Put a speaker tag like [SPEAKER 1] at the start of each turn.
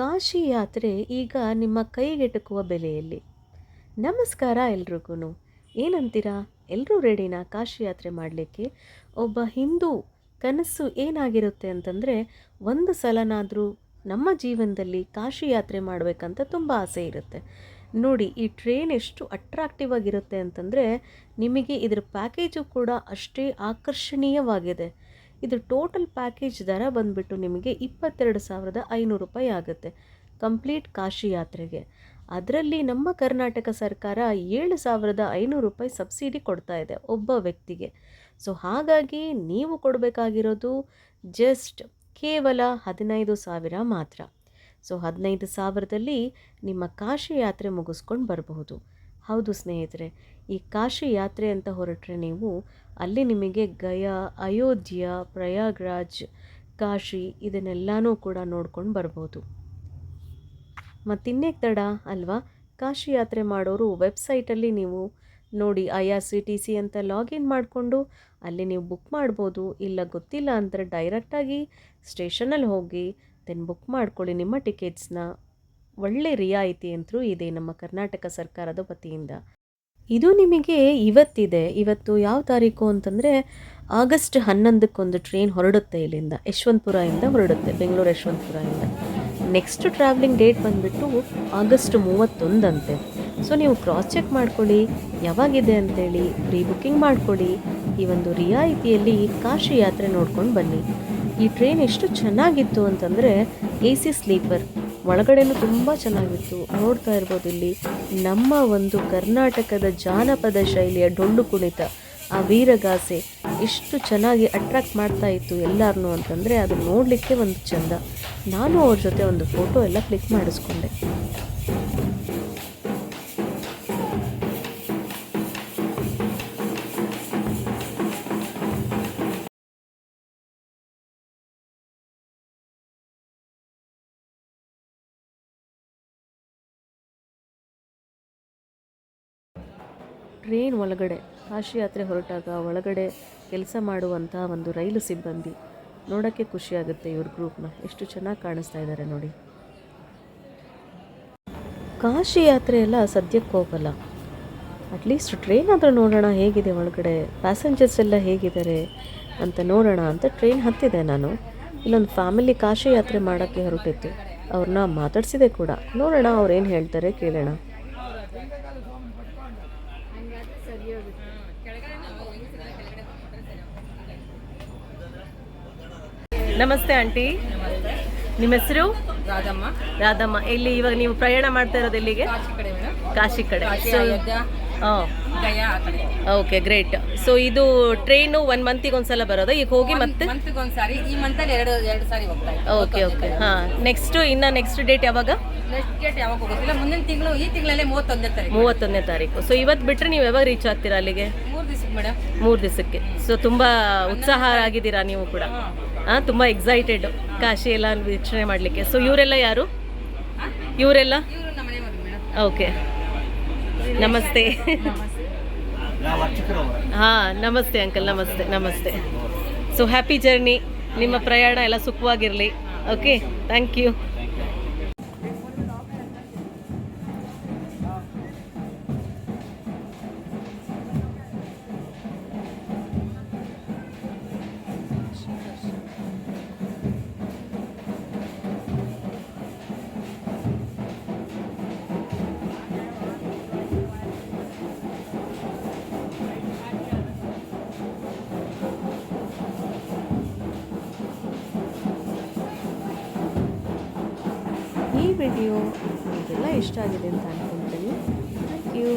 [SPEAKER 1] ಕಾಶಿ ಯಾತ್ರೆ ಈಗ ನಿಮ್ಮ ಕೈಗೆಟುಕುವ ಬೆಲೆಯಲ್ಲಿ. ನಮಸ್ಕಾರ ಎಲ್ರಿಗೂ ಏನಂತೀರಾ? ಎಲ್ಲರೂ ರೆಡಿನಾ ಕಾಶಿ ಯಾತ್ರೆ ಮಾಡಲಿಕ್ಕೆ? ಒಬ್ಬ ಹಿಂದೂ ಕನಸು ಏನಾಗಿರುತ್ತೆ ಅಂತಂದರೆ, ಒಂದು ಸಲನಾದರೂ ನಮ್ಮ ಜೀವನದಲ್ಲಿ ಕಾಶಿ ಯಾತ್ರೆ ಮಾಡಬೇಕಂತ ತುಂಬ ಆಸೆ ಇರುತ್ತೆ. ನೋಡಿ, ಈ ಟ್ರೈನ್ ಎಷ್ಟು ಅಟ್ರಾಕ್ಟಿವ್ ಆಗಿರುತ್ತೆ ಅಂತಂದರೆ, ನಿಮಗೆ ಇದರ ಪ್ಯಾಕೇಜು ಕೂಡ ಅಷ್ಟೇ ಆಕರ್ಷಣೀಯವಾಗಿದೆ. ಇದು ಟೋಟಲ್ ಪ್ಯಾಕೇಜ್ ದರ ಬಂದುಬಿಟ್ಟು ನಿಮಗೆ ಇಪ್ಪತ್ತೆರಡು ಸಾವಿರದ ಐನೂರು ರೂಪಾಯಿ ಆಗುತ್ತೆ. ಕಂಪ್ಲೀಟ್ ಕಾಶಿ ಯಾತ್ರೆಗೆ. ಅದರಲ್ಲಿ ನಮ್ಮ ಕರ್ನಾಟಕ ಸರ್ಕಾರ ಏಳು ಸಾವಿರದ ಐನೂರು ರೂಪಾಯಿ ಸಬ್ಸಿಡಿ ಕೊಡ್ತಾ ಇದೆ ಒಬ್ಬ ವ್ಯಕ್ತಿಗೆ. ಸೊ ಹಾಗಾಗಿ ನೀವು ಕೊಡಬೇಕಾಗಿರೋದು ಜಸ್ಟ್ ಕೇವಲ ಹದಿನೈದು ಸಾವಿರ ಮಾತ್ರ. ಸೊ ಹದಿನೈದು ಸಾವಿರದಲ್ಲಿ ನಿಮ್ಮ ಕಾಶಿ ಯಾತ್ರೆ ಮುಗಿಸ್ಕೊಂಡು ಬರಬಹುದು. ಹೌದು ಸ್ನೇಹಿತರೆ, ಈ ಕಾಶಿ ಯಾತ್ರೆ ಅಂತ ಹೊರಟ್ರೆ ನೀವು ಅಲ್ಲಿ ನಿಮಗೆ ಗಯಾ, ಅಯೋಧ್ಯ, ಪ್ರಯಾಗ್ರಾಜ್, ಕಾಶಿ ಇದನ್ನೆಲ್ಲನೂ ಕೂಡ ನೋಡ್ಕೊಂಡು ಬರ್ಬೋದು. ಮತ್ತಿನ್ನೇಕ್ ತಡ ಅಲ್ವಾ? ಕಾಶಿ ಯಾತ್ರೆ ಮಾಡೋರು ವೆಬ್ಸೈಟಲ್ಲಿ ನೀವು ನೋಡಿ I R C T C ಅಂತ ಲಾಗಿನ್ ಮಾಡಿಕೊಂಡು ಅಲ್ಲಿ ನೀವು ಬುಕ್ ಮಾಡ್ಬೋದು, ಇಲ್ಲ ಗೊತ್ತಿಲ್ಲ ಅಂದರೆ ಡೈರೆಕ್ಟಾಗಿ ಸ್ಟೇಷನಲ್ಲಿ ಹೋಗಿ, ದೆನ್ ಬುಕ್ ಮಾಡ್ಕೊಳ್ಳಿ ನಿಮ್ಮ ಟಿಕೆಟ್ಸ್ನ. ಒಳ್ಳೆ ರಿಯಾಯಿತಿ ಅಂತೂ ಇದೆ ನಮ್ಮ ಕರ್ನಾಟಕ ಸರ್ಕಾರದ ವತಿಯಿಂದ. ಇದು ನಿಮಗೆ ಇವತ್ತಿದೆ. ಇವತ್ತು ಯಾವ ತಾರೀಕು ಅಂತಂದರೆ ಆಗಸ್ಟ್ ಹನ್ನೊಂದಕ್ಕೊಂದು ಟ್ರೈನ್ ಹೊರಡುತ್ತೆ ಇಲ್ಲಿಂದ. ಯಶವಂತಪುರದಿಂದ ಹೊರಡುತ್ತೆ. ಬೆಂಗಳೂರು ಯಶವಂತಪುರದಿಂದ ನೆಕ್ಸ್ಟ್ ಟ್ರಾವೆಲಿಂಗ್ ಡೇಟ್ ಬಂದುಬಿಟ್ಟು ಆಗಸ್ಟ್ ಮೂವತ್ತೊಂದಂತೆ. ಸೊ ನೀವು ಕ್ರಾಸ್ ಚೆಕ್ ಮಾಡ್ಕೊಳ್ಳಿ. ಯಾವಾಗಿದೆ ಅಂತೇಳಿ ಪ್ರೀ ಬುಕ್ಕಿಂಗ್ ಮಾಡ್ಕೊಳ್ಳಿ. ಈ ಒಂದು ರಿಯಾಯಿತಿಯಲ್ಲಿ ಕಾಶಿ ಯಾತ್ರೆ ನೋಡ್ಕೊಂಡು ಬನ್ನಿ. ಈ ಟ್ರೈನ್ ಎಷ್ಟು ಚೆನ್ನಾಗಿತ್ತು ಅಂತಂದರೆ ಎ ಸಿ ಸ್ಲೀಪರ್ ಒಳಗಡೆನೂ ತುಂಬ ಚೆನ್ನಾಗಿತ್ತು. ನೋಡ್ತಾ ಇರ್ಬೋದು ಇಲ್ಲಿ ನಮ್ಮ ಒಂದು ಕರ್ನಾಟಕದ ಜಾನಪದ ಶೈಲಿಯ ಡೊಳ್ಳು ಕುಣಿತ, ಆ ವೀರಗಾಸೆ ಎಷ್ಟು ಚೆನ್ನಾಗಿ ಅಟ್ರಾಕ್ಟ್ ಮಾಡ್ತಾ ಇತ್ತು ಎಲ್ಲರನ್ನೂ ಅಂತಂದರೆ ಅದು ನೋಡಲಿಕ್ಕೆ ಒಂದು ಚಂದ. ನಾನು ಅವ್ರ ಜೊತೆ ಒಂದು ಫೋಟೋ ಎಲ್ಲ ಕ್ಲಿಕ್ ಮಾಡಿಸ್ಕೊಂಡೆ. ಟ್ರೈನ್ ಒಳಗಡೆ ಕಾಶಿ ಯಾತ್ರೆ ಹೊರಟಾಗ ಒಳಗಡೆ ಕೆಲಸ ಮಾಡುವಂಥ ಒಂದು ರೈಲು ಸಿಬ್ಬಂದಿ. ನೋಡೋಕ್ಕೆ ಖುಷಿಯಾಗುತ್ತೆ ಇವ್ರ ಗ್ರೂಪ್ನ ಎಷ್ಟು ಚೆನ್ನಾಗಿ ಕಾಣಿಸ್ತಾ ಇದ್ದಾರೆ ನೋಡಿ. ಕಾಶಿ ಯಾತ್ರೆ ಎಲ್ಲ ಸದ್ಯಕ್ಕೆ ಹೋಗಲ್ಲ. ಅಟ್ಲೀಸ್ಟ್ ಟ್ರೈನ್ ಆದರೂ ನೋಡೋಣ, ಹೇಗಿದೆ ಒಳಗಡೆ? ಪ್ಯಾಸೆಂಜರ್ಸ್ ಎಲ್ಲ ಹೇಗಿದ್ದಾರೆ ಅಂತ ನೋಡೋಣ ಅಂತ ಟ್ರೈನ್ ಹತ್ತಿದೆ ನಾನು. ಇಲ್ಲೊಂದು ಫ್ಯಾಮಿಲಿ ಕಾಶಿ ಯಾತ್ರೆ ಮಾಡೋಕ್ಕೆ ಹೊರಟಿತ್ತು. ಅವ್ರನ್ನ ಮಾತಾಡಿಸಿದೆ ಕೂಡ. ನೋಡೋಣ ಅವ್ರು ಏನು ಹೇಳ್ತಾರೆ ಕೇಳೋಣ. ನಮಸ್ತೆ ಆಂಟಿ. ನಿಮ್ಮ ಹೆಸರು?
[SPEAKER 2] ರಾಧಮ್ಮ.
[SPEAKER 1] ರಾಧಮ್ಮ. ಇಲ್ಲಿ ಇವಾಗ ನೀವು ಪ್ರಯಾಣ ಮಾಡ್ತಾ ಇರೋದು ಎಲ್ಲಿಗೆ?
[SPEAKER 2] ಕಾಶಿ ಕಡೆ
[SPEAKER 1] ಸೊ ಓಕೆ ಗ್ರೇಟ್. ಸೊ ಇದು ಟ್ರೈನು ಒನ್ ಮಂತಿಗೆ ಒಂದ್ಸಲ ಬರೋದು? ಈಗ ಹೋಗಿ ಮತ್ತೆ?
[SPEAKER 2] ಈ ಮಂತಲ್ಲಿ ಎರಡು ಎರಡು ಸಾರಿ ಹೋಗ್ತಾ
[SPEAKER 1] ಓಕೆ ಓಕೆ. ಹಾ. ನೆಕ್ಸ್ಟ್ ಇನ್ನ ನೆಕ್ಸ್ಟ್ ಡೇಟ್ ಯಾವಾಗ?
[SPEAKER 2] ನೆಕ್ಸ್ಟ್ ಡೇಟ್ ಯಾವಾಗ ಹೋಗೋದಿಲ್ಲ ಮುಂದಿನ ತಿಂಗಳು ಈ ತಿಂಗಳಲ್ಲೇ ಮೂವತ್ತೊಂದನೇ ತಾರೀಕು.
[SPEAKER 1] ಮೂವತ್ತೊಂದನೇ ತಾರೀಕು. ಸೊ ಇವತ್ತು ಬಿಟ್ಟರೆ ನೀವು ಯಾವಾಗ ರೀಚ್ ಆಗ್ತೀರಾ ಅಲ್ಲಿಗೆ?
[SPEAKER 2] ಮೂರು ದಿವಸಕ್ಕೆ ಮೇಡಮ್.
[SPEAKER 1] ಮೂರು ದಿವಸಕ್ಕೆ. ಸೊ ತುಂಬ ಉತ್ಸಾಹ ಆಗಿದ್ದೀರಾ ನೀವು ಕೂಡ. ತುಂಬ ಎಕ್ಸೈಟೆಡ್ ಕಾಶಿ ಎಲ್ಲ ವೀಕ್ಷಣೆ ಮಾಡಲಿಕ್ಕೆ. ಸೊ ಇವರೆಲ್ಲ ಯಾರು? ಇವರೆಲ್ಲ? ಓಕೆ ನಮಸ್ತೆ. ಹಾಂ, ನಮಸ್ತೆ ಅಂಕಲ್, ನಮಸ್ತೆ ನಮಸ್ತೆ. ಸೊ ಹ್ಯಾಪಿ ಜರ್ನಿ ನಿಮ್ಮ ಪ್ರಯಾಣ ಎಲ್ಲ ಸುಖವಾಗಿರಲಿ. ಓಕೆ ಥ್ಯಾಂಕ್ ಯು ಈ ವಿಡಿಯೋ ನಿಮಗೆಲ್ಲ ಇಷ್ಟ ಆಗಿದೆ ಅಂತ ಅನ್ಕೊಂತೀನಿ. Thank you